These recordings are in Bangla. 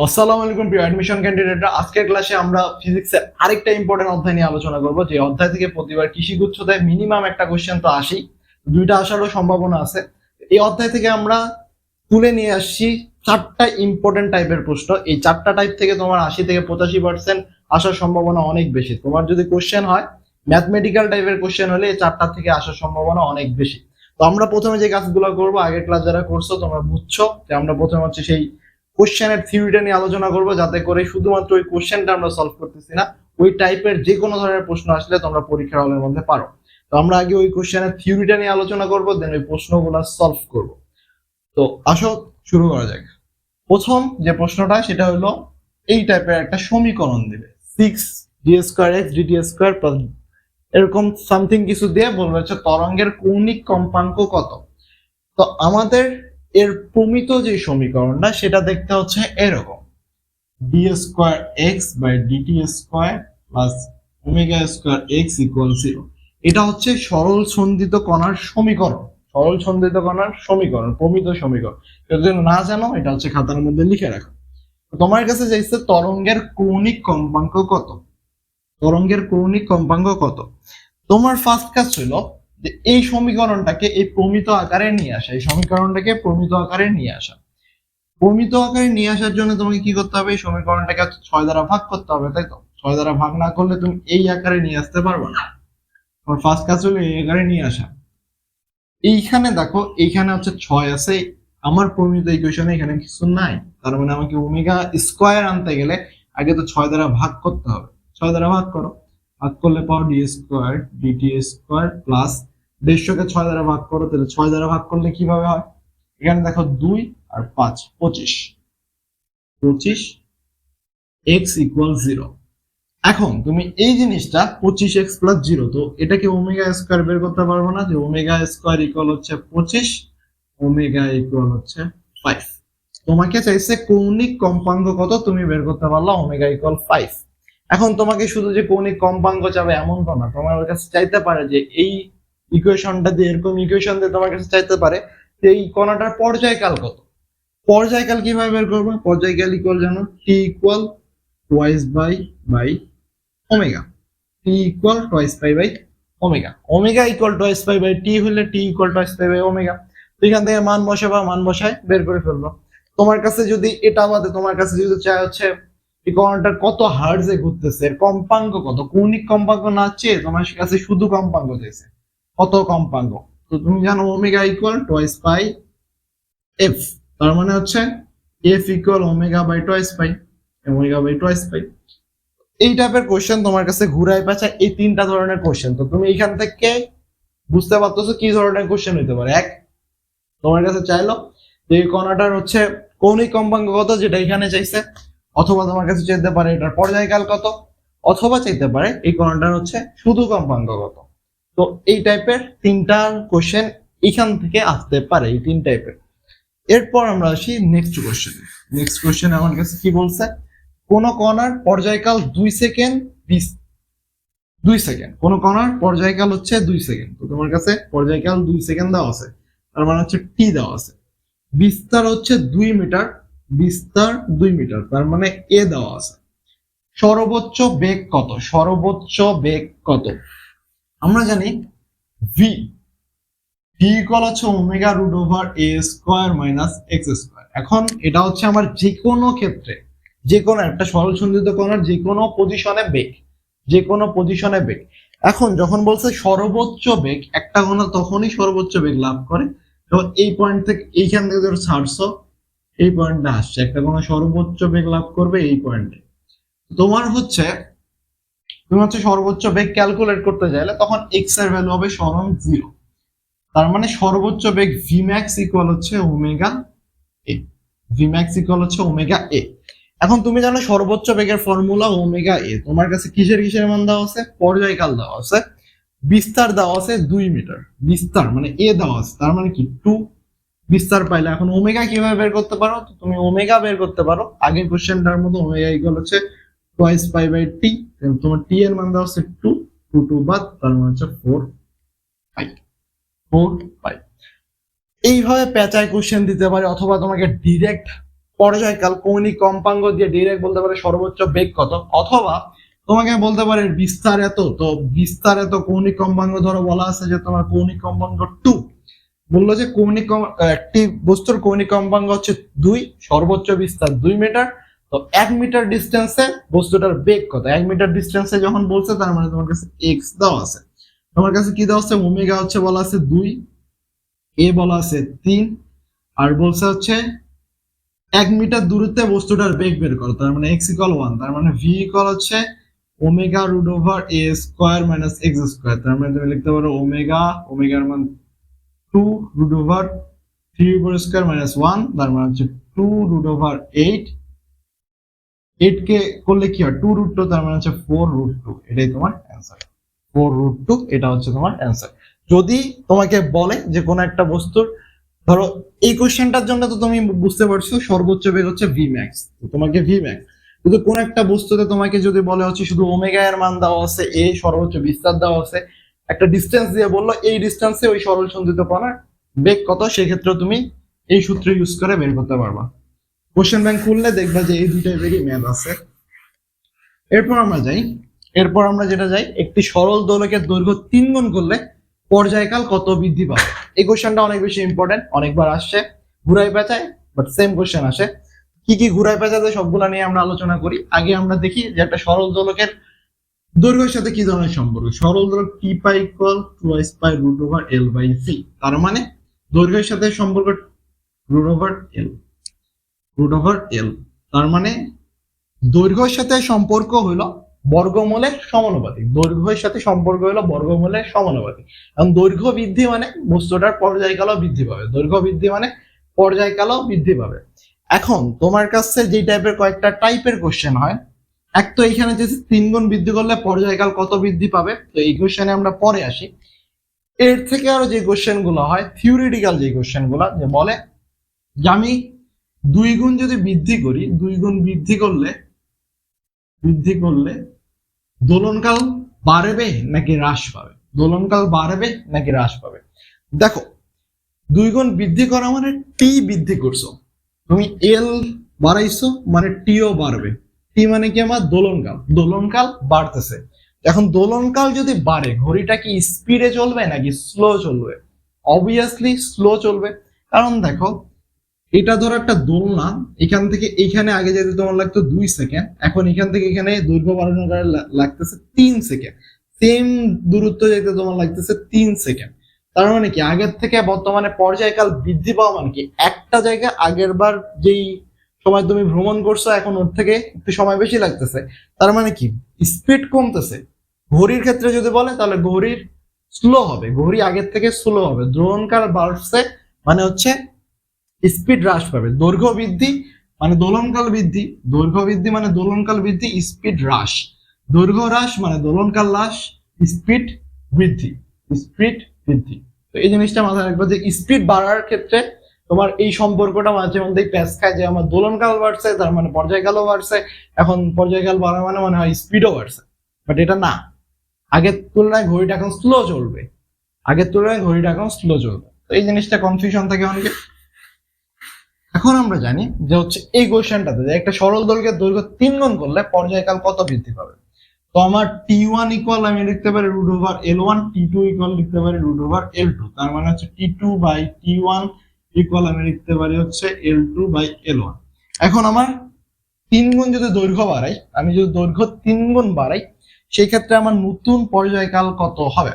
আসসালামু আলাইকুম, প্রিয় অ্যাডমিশন ক্যান্ডিডেটরা আজকের ক্লাসে আমরা ফিজিক্সের আরেকটা ইম্পর্টেন্ট অধ্যায় নিয়ে আলোচনা করব। যে অধ্যায় থেকে প্রতিবার কৃষি গুচ্ছতায় মিনিমাম একটা কোশ্চেন তো আসি দুইটা আসারও সম্ভাবনা আছে। এই অধ্যায় থেকে আমরা তুলে নিয়ে আসছি চারটা ইম্পর্টেন্ট টাইপের প্রশ্ন। এই চারটা টাইপ থেকে তোমার আশি থেকে পঁচাশি পার্সেন্ট আসার সম্ভাবনা অনেক বেশি। তোমার যদি কোশ্চেন হয় ম্যাথমেটিক্যাল টাইপের কোশ্চেন হলে এই চারটা থেকে আসার সম্ভাবনা অনেক বেশি। তো আমরা প্রথমে যে কাজগুলো করব, আগের ক্লাস যারা করছ, তোমরা বুঝছ যে আমরা প্রথমে হচ্ছে সেই কোশ্চেনের থিওরিটা নিয়ে আলোচনা করব, যাতে করে শুধুমাত্র ওই কোশ্চেনটা আমরা সলভ করতেছি না, ওই টাইপের যে কোনো ধরনের প্রশ্ন আসলে তোমরা পরীক্ষার হলের মধ্যে পারো। তো আমরা আগে ওই কোশ্চেনের থিওরিটা নিয়ে আলোচনা করব দেন ওই প্রশ্নগুলো সলভ করব। তো আসো, শুরু করা যাক। প্রথম যে প্রশ্নটা, সেটা হলো এই টাইপের একটা সমীকরণ দিবে। Six D square X DT square plus এরকম সামথিং কিছু দিয়ে বলবে, হচ্ছে তরঙ্গের কৌণিক কম্পাঙ্ক কত? তো আমাদের এর প্রমিত যে সমীকরণটা, সেটা দেখতে হচ্ছে এরকম। D square X by DT square plus omega square X equal zero এটা হচ্ছে সরল সন্ধিত কণার সমীকরণ। সরল সন্ধিত কণার সমীকরণ, প্রমিত সমীকরণ। না জানো, এটা হচ্ছে খাতার মধ্যে লিখে রাখো। তোমার কাছে চাইছে তরঙ্গের কৌণিক কম্পাঙ্ক কত? তরঙ্গের কৌণিক কম্পাঙ্ক কত? তোমার ফার্স্ট কাজ ছিল এই সমীকরণটাকে এই প্রমিত আকারে নিয়ে আসা, এই সমীকরণটাকে প্রমিত আকারে নিয়ে আসা। প্রমিত আকারে নিয়ে আসার জন্য তোমাকে কি করতে হবে? এই সমীকরণটাকে ছয় দ্বারা ভাগ করতে হবে, তাই তো? ছয় দ্বারা ভাগ না করলে তুমি এই আকারে নিয়ে আসতে পারবে না। তোমার ফার্স্ট কাজ হলো এই আকারে নিয়ে আসা। এইখানে দেখো, এইখানে হচ্ছে ছয় আছে, আমার প্রমিত ইকুয়েশনে এখানে কিছু নাই। তার মানে আমাকে ওমেগা স্কোয়ার আনতে গেলে আগে তো ছয় দ্বারা ভাগ করতে হবে। ছয় দ্বারা ভাগ করো। ভাগ করলে পাও D square DT square plus দেড়শোকে ছয় দ্বারা ভাগ করো, তাহলে ছয় দ্বারা ভাগ করলে কীভাবে হয়? এখানে দেখো দুই আর পাঁচ, পঁচিশ। পঁচিশ এক্স ইকুয়াল জিরো এখন তুমি এই জিনিসটা পঁচিশ এক্স প্লাস জিরো তো এটাকে ওমেগা স্কোয়ার বের করতে পারব না, যে ওমেগা স্কোয়ার ইকুয়াল হচ্ছে পঁচিশ ওমেগা ইকুয়াল হচ্ছে ফাইভ তোমাকে চাইছে কৌণিক কম্পাঙ্ক কত? তুমি বের করতে পারলা ওমেগা ইকুয়াল ফাইভ এখন তোমাকে শুধু যে কৌণিক কম্পাঙ্ক চাবে এমন তো না, তোমার কাছে চাইতে পারে যে এই ইকুয়েশনটা দিয়ে এরকম ইকুয়েশন দিয়ে তোমার কাছে চাইতে পারে এই কণাটার পর্যায়কাল কত? পর্যায়কাল কীভাবে বের করব? পর্যায়কাল ইকুয়াল জানো? T equal twice by by omega T equal twice by by omega omega equal twice by by T হলে T equal twice by by omega তো এখান থেকে মান বসাবা, মান বসায় বের করে ফেলব। তোমার কাছে যদি এটা বাদে, তোমার কাছে যদি চাই হচ্ছে এই কণাটার কত হার্জে ঘুরতেছে কম্পাঙ্ক কত? কৌণিক কম্পাঙ্ক না চেয়ে তোমার কাছে শুধু কম্পাঙ্ক চাইছে। কত কম্পাঙ্ক তো তুমি জানো omega equal twice by F তার মানে হচ্ছে F equal omega by twice by omega by twice by এই টাইপের কোশ্চেন তোমার কাছে ঘুরাই পাচ্ছে এই তিনটা ধরনের কোশ্চেন তো তুমি এখান থেকে বুঝতে পারতেছো কি ধরনের কোশ্চেন হইতে পারে। এক, তোমার কাছে চাইলো যে কণাটার হচ্ছে কৌণিক কম্পাঙ্ক কত, যেটা এখানে চাইছে, অথবা তোমার কাছে চাইতে পারে এটার পর্যায়কাল কত, অথবা চাইতে পারে এই কণাটার হচ্ছে শুধু কম্পাঙ্ক কত। তো এই টাইপের তিনটা কোশ্চেন এখান থেকে আসতে পারে, এই তিন টাইপের এরপর আমরা আসি নেক্সট কোশ্চেন নেক্সট কোশ্চেন আমার কাছে কি বলছে? কোন কণার পর্যায়কাল দুই সেকেন্ড বিশ। দুই সেকেন্ড কোন কণার পর্যায়কাল হচ্ছে দুই সেকেন্ড তো তোমার কাছে পর্যায়কাল দুই সেকেন্ড দেওয়া আছে। তার মানে হচ্ছে টি দেওয়া আছে। বিস্তার হচ্ছে দুই মিটার বিস্তার দুই মিটার তার মানে এ দেওয়া আছে। সর্বোচ্চ বেগ কত? সর্বোচ্চ বেগ কত? আমরা জানি ভি ভি ইকুয়াল হচ্ছে omega root over A square minus X square এখন এটা হচ্ছে আমার যে কোনো ক্ষেত্রে যে কোনো একটা সরল সন্ধিত কণার যে কোনো পজিশনে বেগ যে কোনো পজিশনে বেগ। এখন যখন বলছে সর্বোচ্চ বেগ, একটা কণা তখনই সর্বোচ্চ বেগ লাভ করে। যখন এই পয়েন্ট থেকে এইখান থেকে ধরো ছাড়ছো, এই পয়েন্টে আসছে। একটা কোনো সর্বোচ্চ বেগ লাভ করবে এই পয়েন্টে তোমার হচ্ছে তুমি হচ্ছে সর্বোচ্চ বেগ ক্যালকুলেট করতে চাইলে তখন এক্সের ভ্যালু হবে সমান জিরো তার মানে সর্বোচ্চ বেগ ভি ম্যাক্স ইকুয়াল হচ্ছে omega A V max equal হচ্ছে ওমেগা এ এখন তুমি জানো সর্বোচ্চ বেগের ফর্মুলা ওমেগা এ তোমার কাছে কিসের কিসের মান দেওয়া আছে? পর্যায়কাল দেওয়া আছে। বিস্তার দেওয়া আছে দুই মিটার বিস্তার মানে এ দেওয়া আছে। তার মানে কি? টু বিস্তার পাইলে এখন ওমেগা কীভাবে বের করতে পারো? তুমি ওমেগা বের করতে পারো। আগের কোশ্চেনটার মতো ওমেগা ইকুয়াল হচ্ছে টোয়াইস পাই বাই টি তোমার টি এর মান দেওয়া হচ্ছে টু টু টু বাদ তার মানে হচ্ছে ফোর পাই ফোর পাই এইভাবে প্যাচায় কোশ্চেন দিতে পারে অথবা তোমাকে ডিরেক্ট পর্যায়কাল কৌণিক কম্পাঙ্গ দিয়ে ডিরেক্ট বলতে পারে সর্বোচ্চ বেগ কত? অথবা তোমাকে বলতে পারে বিস্তার এত, তো বিস্তার এত কৌণিক কম্পাঙ্গ ধরো বলা আছে যে তোমার কৌণিক কম্পাঙ্গ টু বলল যে কৌণিক একটি বস্তুর কৌণিক কম্পাঙ্গ হচ্ছে দুই, সর্বোচ্চ বিস্তার দুই মিটার তো এক মিটার ডিস্টেন্সে বস্তুটার বেগ কত? এক মিটার ডিস্টেন্সে যখন বলছে, তার মানে তোমার কাছে এক্স দেওয়া আছে। তোমার কাছে কি দেওয়া আছে? ওমেগা হচ্ছে বলা আছে দুই এ বলা আছে তিন, আর বলছে হচ্ছে এক মিটার দূরত্বে বস্তুটার বেগ বের করো, তার মানে এক্স ইকুয়াল ওয়ান তার মানে ভি ইকুয়াল হচ্ছে omega root over A square minus X square তার মানে তুমি লিখতে পারো ওমেগা ওমেগার মান two root over three square minus one তার মানে হচ্ছে two root over eight eight কে করলে কি হয়? টু রুট টু তার মানে হচ্ছে ফোর রুট টু এটাই তোমার অ্যান্সার ফোর রুট এটা হচ্ছে তোমার অ্যান্সার যদি তোমাকে বলে যে কোনো একটা বস্তুর, ধরো এই কোশ্চেনটার জন্য তো তুমি বুঝতে পারছ, সর্বোচ্চ বেগ হচ্ছে ভি ম্যাক্স তোমাকে ভি ম্যাক্স কিন্তু কোন একটা বস্তুতে তোমাকে যদি বলে হচ্ছে শুধু ওমেগা এর মান দেওয়া আছে এ সর্বোচ্চ বিস্তার দেওয়া আছে, একটা ডিস্টেন্স দিয়ে বলল, এই ডিস্টেন্সে ওই সরল সন্ধিত কণার বেগ কত? সেক্ষেত্রে তুমি এই সূত্র ইউজ করে বের করতে পারবা। কোশ্চেন ব্যাংক খুললে দেখবা যে এই দুইটাই বেরই ম্যাথ আছে। এরপর আমরা যাই। এরপর আমরা যেটা যাই, একটি সরল দোলকের দৈর্ঘ্য তিন গুণ করলে পর্যায়কাল কত বৃদ্ধি পাবে? এই কোশ্চেনটা অনেক বেশি ইম্পর্টেন্ট অনেকবার আসছে। ঘুরাই পেঁচায় বাট সেম কোশ্চেন আসে। কি কি ঘুরাই পেঁচাতে সবগুলা নিয়ে আমরা আলোচনা করি? আগে আমরা দেখি যে একটা সরল দোলকের দৈর্ঘ্যের সাথে কি ধরনের সম্পর্ক? সরল দোলক T pi equal twice pi root over L by C তার মানে দৈর্ঘ্যের সাথে সম্পর্ক root over L root over L. তার মানে দৈর্ঘ্যের সাথে সম্পর্ক হলো বর্গমূলের সমানুপাতিক। দৈর্ঘ্যের সাথে সম্পর্ক হলো বর্গমূলের সমানুপাতিক। এবং দৈর্ঘ্য বৃদ্ধি মানে বস্তুটার পর্যায়কালও বৃদ্ধি পাবে। দৈর্ঘ্য বৃদ্ধি মানে পর্যায়কালও বৃদ্ধি পাবে। এখন তোমার কাছে যে টাইপের কয়েকটা টাইপের কোশ্চেন হয়, এক তো এখানে যে তিন গুণ বৃদ্ধি করলে পর্যায়কাল কত বৃদ্ধি পাবে? তো এই কোশ্চেনে আমরা পরে আসি। এর থেকে আরও যে কোশ্চেনগুলো হয় থিওরিটিক্যাল যে কোশ্চেনগুলো, যে বলে যে আমি দুই গুণ যদি বৃদ্ধি করি, দুই গুণ বৃদ্ধি করলে বৃদ্ধি করলে দোলনকাল বাড়বে নাকি হ্রাস পাবে? দোলনকাল বাড়বে নাকি হ্রাস পাবে? দেখো, দুই গুণ বৃদ্ধি করা মানে টি বৃদ্ধি করছ। তুমি এল বাড়াইছো মানে টিও বাড়বে। টি মানে কি আমার? দোলনকাল। দোলনকাল বাড়তেছে। এখন দোলনকাল যদি বাড়ে, ঘড়িটা কি স্পিডে চলবে নাকি স্লো চলবে? অবভিয়াসলি স্লো চলবে। কারণ দেখো এটা ধরো একটা দোলনা, এখান থেকে এখানে আগে যেতে তোমার লাগতো দুই সেকেন্ড, এখন এখান থেকে এখানে দৈর্ঘ্য বাড়ানোর লাগতেছে তিন সেকেন্ড। সেম দূরত্ব যেতে তোমার লাগতেছে তিন সেকেন্ড। তার মানে কি? আগের থেকে বর্তমানে পর্যায়কাল বৃদ্ধি পাওয়া মানে কি? একটা জায়গায় আগের বার যেই সময় তুমি ভ্রমণ করছ, এখন ওর থেকে একটু সময় বেশি লাগতেছে। তার মানে কি? স্পিড কমতেছে। ঘড়ির ক্ষেত্রে যদি বলে, তাহলে ঘড়ির স্লো হবে। ঘড়ি আগের থেকে স্লো হবে। দ্রোণকাল বাড়ছে মানে হচ্ছে স্পিড হ্রাস পাবে। দৈর্ঘ্য বৃদ্ধি মানে দোলনকাল বৃদ্ধি। দৈর্ঘ্য বৃদ্ধি মানে দোলনকাল বৃদ্ধি, স্পিড হ্রাস। দৈর্ঘ্য হ্রাস মানে দোলনকাল হ্রাস, স্পিড বৃদ্ধি স্পিড বৃদ্ধি। তো এই জিনিসটা মাথায় রাখবে যে স্পিড বাড়ার ক্ষেত্রে তোমার এই সম্পর্কটা মাঝে মধ্যেই প্যাচ খায় যে আমার দোলনকাল বাড়ছে, তার মানে পর্যায়কালও বাড়ছে। এখন পর্যায়কাল বাড়া মানে মানে হয় স্পিডও বাড়ছে। বাট এটা না। আগের তুলনায় ঘড়িটা এখন স্লো চলবে। আগের তুলনায় ঘড়িটা এখন স্লো চলবে। তো এই জিনিসটা কনফিউশন থাকে অনেকে। এখন আমরা জানি যে হচ্ছে এই কোশ্চেনটাতে যে একটা সরল দৈর্ঘ্যের দৈর্ঘ্য তিন গুণ করলে পর্যায়কাল কত বৃদ্ধি পাবে? তো আমার টি ওয়ান ইকুয়াল আমি লিখতে পারি root over L one T two equal লিখতে পারি রুট ওভার এল টু তার মানে হচ্ছে T two by T one equal আমি লিখতে পারি হচ্ছে L two by L one এখন আমার তিন গুণ যদি দৈর্ঘ্য বাড়াই, আমি যদি দৈর্ঘ্য তিন গুণ বাড়াই, সেই ক্ষেত্রে আমার নতুন পর্যায়কাল কত হবে?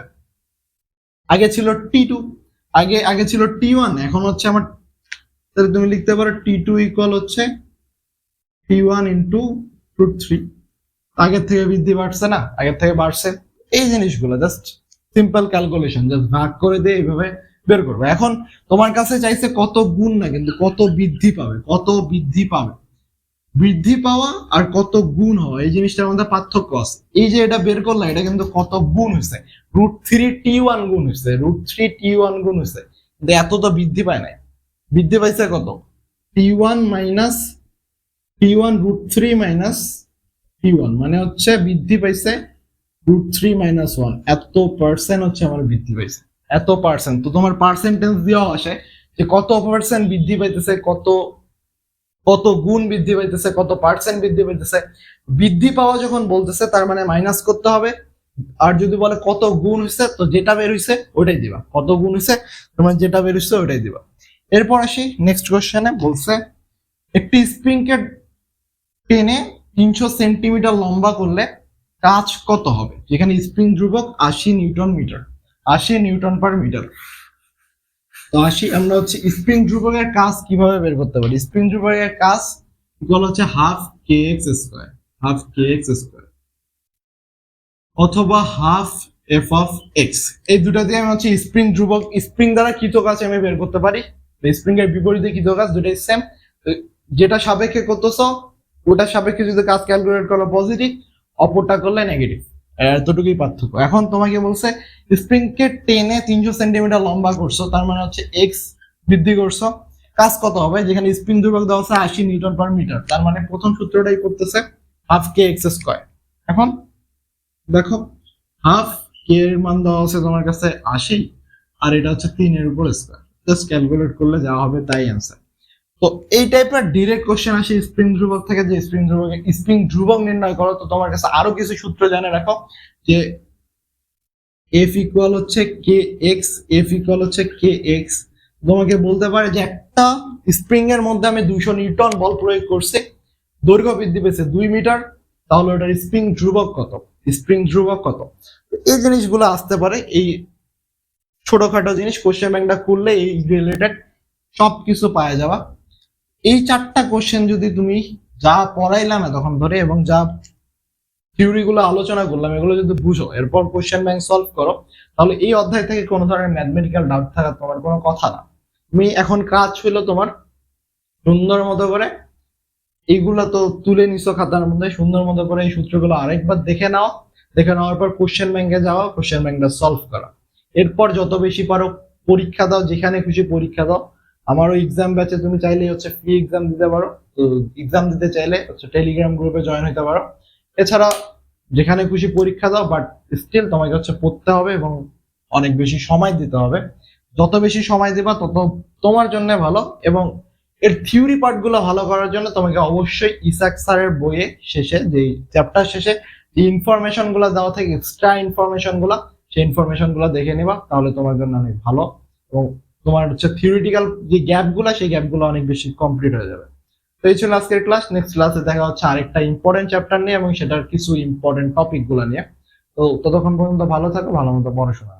আগে ছিল টি টু আগে আগে ছিল টি ওয়ান এখন হচ্ছে আমার তাহলে তুমি লিখতে পারো টি টু ইকুয়াল হচ্ছে T one into root three আগের থেকে বৃদ্ধি বাড়ছে না, আগের থেকে বাড়ছে। এই জিনিসগুলো জাস্ট সিম্পল ক্যালকুলেশন জাস্ট ভাগ করে দিয়ে এইভাবে বের করবে। এখন তোমার কাছে চাইছে কত গুণ না, কিন্তু কত বৃদ্ধি পাবে, কত বৃদ্ধি পাবে। বৃদ্ধি পাওয়া আর কত গুণ হওয়া, এই জিনিসটার মধ্যে পার্থক্য আছে। এই যে এটা বের করলাম এটা কিন্তু কত গুণ হয়েছে। রুট থ্রি টি ওয়ান গুণ হয়েছে রুট থ্রি টি ওয়ান গুণ হয়েছে। কিন্তু এত তো বৃদ্ধি পায় নাই। বৃদ্ধি পাইছে কত? T one minus T one root three minus T one মানে হচ্ছে বৃদ্ধি পাইছে রুট থ্রি মাইনাস ওয়ান এত পার্সেন্ট হচ্ছে আমার বৃদ্ধি পাইছে। এত পার্সেন্ট তো তোমার পার্সেন্টেজ দিয়েও আসে যে কত পার্সেন্ট বৃদ্ধি পাইতেছে কত কত গুণ বৃদ্ধি পাইতেছে কত পার্সেন্ট বৃদ্ধি পাইতেছে। বৃদ্ধি পাওয়া যখন বলতেছে তার মানে মাইনাস করতে হবে। আর যদি বলে কত গুণ হয়েছে তো যেটা বের হয়েছে ওটাই দিবা। কত গুণ হয়েছে তোমার যেটা বের হয়েছে ওটাই দিবা। এরপর আসি নেক্সট কোশ্চেনে বলছে, একটি স্প্রিংকে টেনে তিনশো সেন্টিমিটার লম্বা করলে কাজ কত হবে? যেখানে স্প্রিং ধ্রুবক আশি নিউটন মিটার, আশি নিউটন পার মিটার। তো আসি আমরা হচ্ছে স্প্রিং ধ্রুবকের কাজ কীভাবে বের করতে পারি? স্প্রিং ধ্রুবকের কাজ ইকুয়াল হচ্ছে? Half K X square half K X square অথবা হাফ এফ অফ এক্স এই দুটা দিয়ে আমি হচ্ছে স্প্রিং ধ্রুবক স্প্রিং দ্বারা কৃত কাজ আমি বের করতে পারি। স্প্রিং এর বিপরীতে কৃত কাজ দুটাই সেম যেটা সাপেক্ষে করতেছ ওটার সাপেক্ষে যদি কাজ ক্যালকুলেট করো পজিটিভ অপরটা করলে নেগেটিভ এতটুকুই পার্থক্য। এখন তোমাকে বলছে স্প্রিং কে টেনে তিনশো সেন্টিমিটার লম্বা করছ, তার মানে হচ্ছে এক্স বৃদ্ধি করছ। কাজ কত হবে? যেখানে স্প্রিং ধ্রুবক দেওয়া আছে আশি নিউটন পার মিটার তার মানে প্রথম সূত্রটাই করতেছে হাফ কে এক্স স্কোয়ার এখন দেখো হাফ কে এর মান দেওয়া আছে তোমার কাছে আশি, আর এটা হচ্ছে তিনের উপর স্কোয়ার জাস্ট ক্যালকুলেট করলে যা হবে তাই অ্যান্সার তো এই টাইপের ডিরেক্ট কোশ্চেন আসে স্প্রিং ধ্রুবক থেকে, যে স্প্রিং ধ্রুবক স্প্রিং ধ্রুবক নির্ণয় করো, তো তোমার কাছে আরও কিছু সূত্র জানে রাখো, যে এফ ইকুয়াল হচ্ছে কে এক্স এফ ইকুয়াল হচ্ছে কে এক্স তোমাকে বলতে পারে যে একটা স্প্রিং এর মধ্যে আমি দুইশো নিউটন বল প্রয়োগ করছি, দৈর্ঘ্য বৃদ্ধি পেয়েছে দুই মিটার, তাহলে ওটার স্প্রিং ধ্রুবক কত? স্প্রিং ধ্রুবক কত? এই জিনিসগুলো আসতে পারে, এই ছোটখাটো জিনিস কোশ্চেন ব্যাংকটা খুললে এই রিলেটেড সব কিছু পাওয়া যাবা। এই চারটা কোশ্চেন যদি তুমি যা পড়াইলাম তখন ধরে এবং যা থিওরি গুলো আলোচনা করলাম, এগুলো যদি বুঝো, এরপর কোশ্চেন ব্যাংক সলভ করো, তাহলে এই অধ্যায় থেকে কোনো ধরনের ম্যাথমেটিক্যাল ডাউট থাকার তোমার কোনো কথা না। তুমি এখন কাজ হলো তোমার সুন্দর মতো করে এইগুলো তো তুলে নিছো খাতার মধ্যে, সুন্দর মতো করে এই সূত্রগুলো আরেকবার দেখে নাও। দেখে নেওয়ার পর কোশ্চেন ব্যাংকে যাওয়া কোশ্চেন ব্যাংকটা সলভ করা। এরপর যত বেশি পারো পরীক্ষা দাও যেখানে খুশি পরীক্ষা দাও। আমারও এক্সাম ব্যাচে তুমি চাইলে হচ্ছে ফ্রি এক্সাম দিতে পারো। এক্সাম দিতে চাইলে হচ্ছে টেলিগ্রাম গ্রুপে জয়েন হতে পারো। এছাড়া যেখানে খুশি পরীক্ষা দাও বাট স্টিল তোমাকে হচ্ছে পড়তে হবে এবং অনেক বেশি সময় দিতে হবে। যত বেশি সময় দিবা তত তোমার জন্য ভালো এবং এর থিওরি পার্টগুলো ভালো করার জন্য তোমাকে অবশ্যই ইসাক স্যারের বইয়ে শেষে যে চ্যাপ্টার শেষে যে ইনফরমেশনগুলো দেওয়া থাকে এক্সট্রা ইনফরমেশনগুলো সেই ইনফরমেশনগুলো দেখে নেবা, তাহলে তোমার জন্য অনেক ভালো। এবং তোমার হচ্ছে থিওরিটিক্যাল যে গ্যাপগুলো, সেই গ্যাপগুলো অনেক বেশি কমপ্লিট হয়ে যাবে। তো এই ছিল আজকের ক্লাস নেক্সট ক্লাসে দেখা হচ্ছে আরেকটা ইম্পর্টেন্ট চ্যাপ্টার নিয়ে এবং সেটার কিছু ইম্পর্টেন্ট টপিকগুলো নিয়ে। তো ততক্ষণ পর্যন্ত ভালো থাকো, ভালো মতো পড়াশোনা